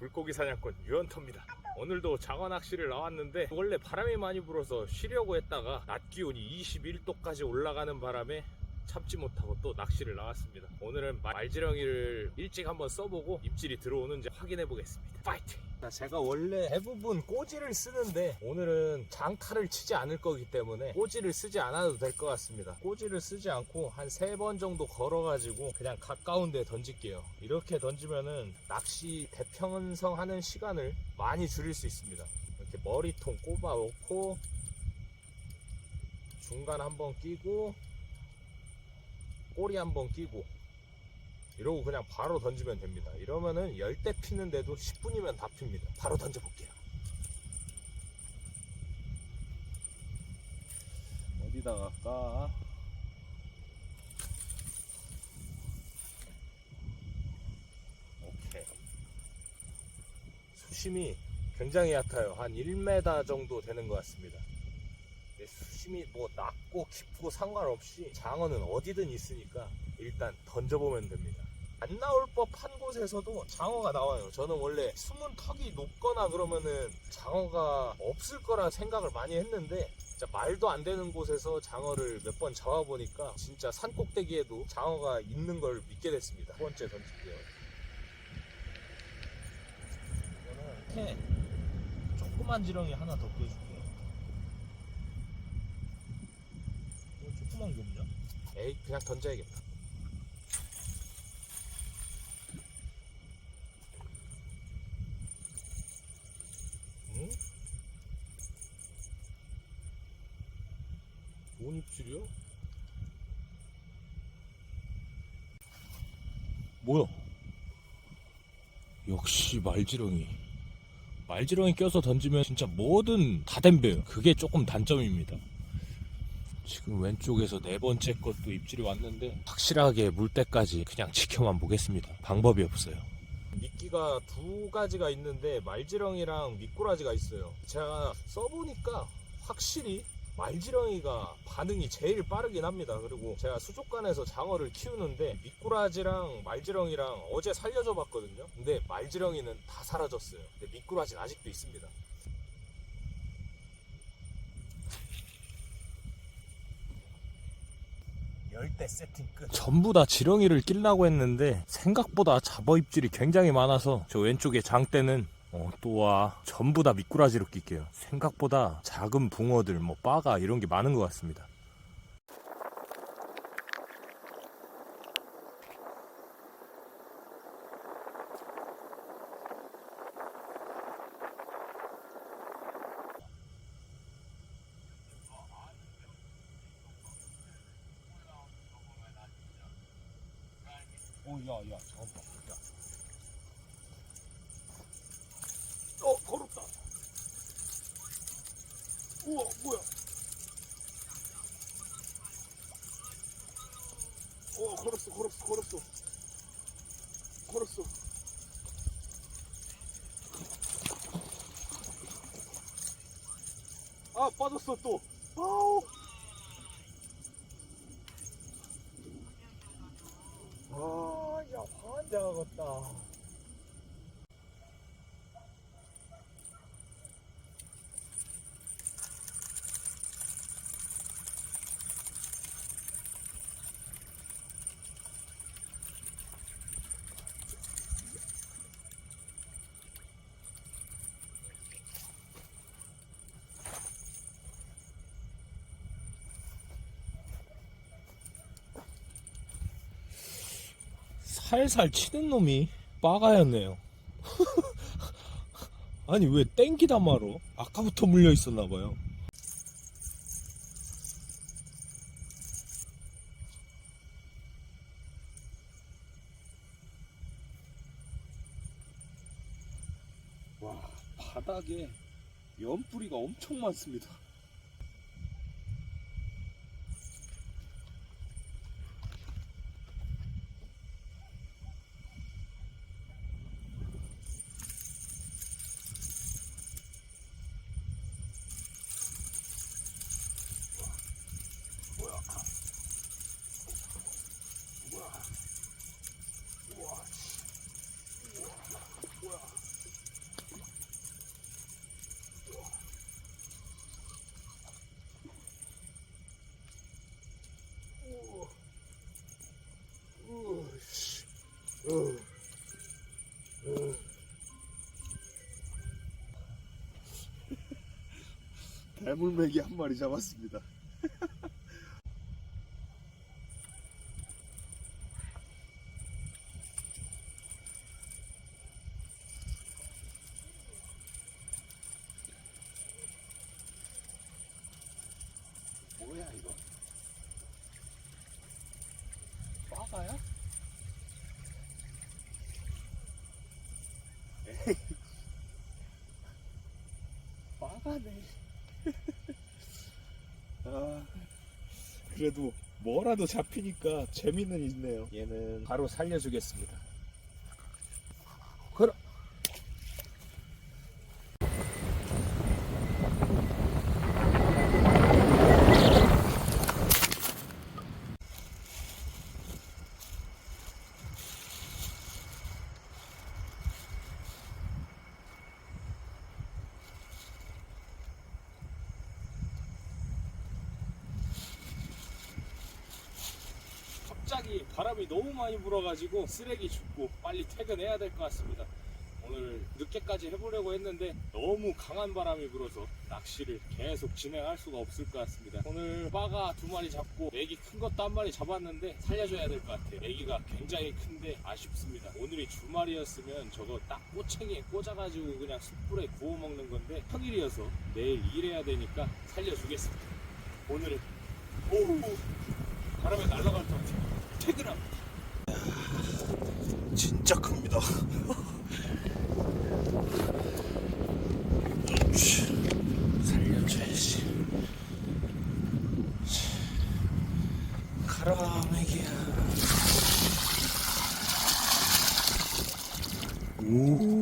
물고기 사냥꾼 유언터입니다. 오늘도 장어 낚시를 나왔는데 원래 바람이 많이 불어서 쉬려고 했다가 낮 기온이 21도까지 올라가는 바람에 참지 못하고 또 낚시를 나왔습니다. 오늘은 말지렁이를 일찍 한번 써보고 입질이 들어오는지 확인해 보겠습니다. 파이팅! 제가 원래 대부분 꼬지를 쓰는데 오늘은 장타를 치지 않을 거기 때문에 꼬지를 쓰지 않아도 될 것 같습니다. 꼬지를 쓰지 않고 한 세 번 정도 걸어가지고 그냥 가까운 데 던질게요. 이렇게 던지면은 낚시 대평은성하는 시간을 많이 줄일 수 있습니다. 이렇게 머리통 꼽아 놓고 중간 한번 끼고 꼬리 한번 끼고 이러고 그냥 바로 던지면 됩니다. 이러면은 열대 피는데도 10분이면 다 핍니다. 바로 던져볼게요. 어디다가 까? 오케이. 수심이 굉장히 얕아요. 한 1m 정도 되는 것 같습니다. 수심이 뭐 낮고 깊고 상관없이 장어는 어디든 있으니까 일단 던져보면 됩니다. 안 나올 법한 곳에서도 장어가 나와요. 저는 원래 숨은 턱이 높거나 그러면은 장어가 없을 거라 생각을 많이 했는데 진짜 말도 안 되는 곳에서 장어를 몇 번 잡아보니까 진짜 산 꼭대기에도 장어가 있는 걸 믿게 됐습니다. 두 번째 던질게요. 이거는 조그만 지렁이 하나 더 껴줄게요. 이거 조그만 게 없냐? 에이 그냥 던져야겠다. 응? 뭔 입질이야? 뭐야? 역시 말지렁이. 말지렁이 껴서 던지면 진짜 뭐든 다 댐벼요. 그게 조금 단점입니다. 지금 왼쪽에서 네 번째 것도 입질이 왔는데 확실하게 물 때까지 그냥 지켜만 보겠습니다. 방법이 없어요. 미끼가 두 가지가 있는데 말지렁이랑 미꾸라지가 있어요. 제가 써보니까 확실히 말지렁이가 반응이 제일 빠르긴 합니다. 그리고 제가 수족관에서 장어를 키우는데 미꾸라지랑 말지렁이랑 어제 살려줘 봤거든요. 근데 말지렁이는 다 사라졌어요. 근데 미꾸라지는 아직도 있습니다. 열대 세팅 끝. 전부 다 지렁이를 끼려고 했는데 생각보다 잡어 입질이 굉장히 많아서 저 왼쪽에 장대는 어, 또와 전부 다 미꾸라지로 낄게요. 생각보다 작은 붕어들, 뭐 빠가 이런 게 많은 것 같습니다. 오, 야, 야, 잠깐만. 야. 어, 걸었다. 우와, 뭐야. 어, 걸었어, 걸었어, 걸었어. 걸었어. 아, 빠졌어, 또. 아우. 아, 야, 환장하겠다. 살살 치는 놈이 빠가였네요. 아니 왜 땡기다 말어? 아까부터 물려 있었나 봐요. 와 바닥에 연뿌리가 엄청 많습니다. 대물매기 한 마리 잡았습니다. 뭐야 이거? 빠가야? 에이, 빠가네. 아, 그래도 뭐라도 잡히니까 재미는 있네요. 얘는 바로 살려주겠습니다. 갑자기 바람이 너무 많이 불어가지고 쓰레기 줍고 빨리 퇴근해야 될 것 같습니다. 오늘 늦게까지 해보려고 했는데 너무 강한 바람이 불어서 낚시를 계속 진행할 수가 없을 것 같습니다. 오늘 빠가 두 마리 잡고 애기 큰 것도 한 마리 잡았는데 살려줘야 될 것 같아요. 애기가 굉장히 큰데 아쉽습니다. 오늘이 주말이었으면 저거 딱 꼬챙이에 꽂아가지고 그냥 숯불에 구워 먹는 건데 평일이어서 내일 일해야 되니까 살려주겠습니다. 오늘은 오바람에 날아갈 것 같아요. 퇴근합니다. 진짜 큽니다. 살려줘야지. 가라, 맥이야. 오.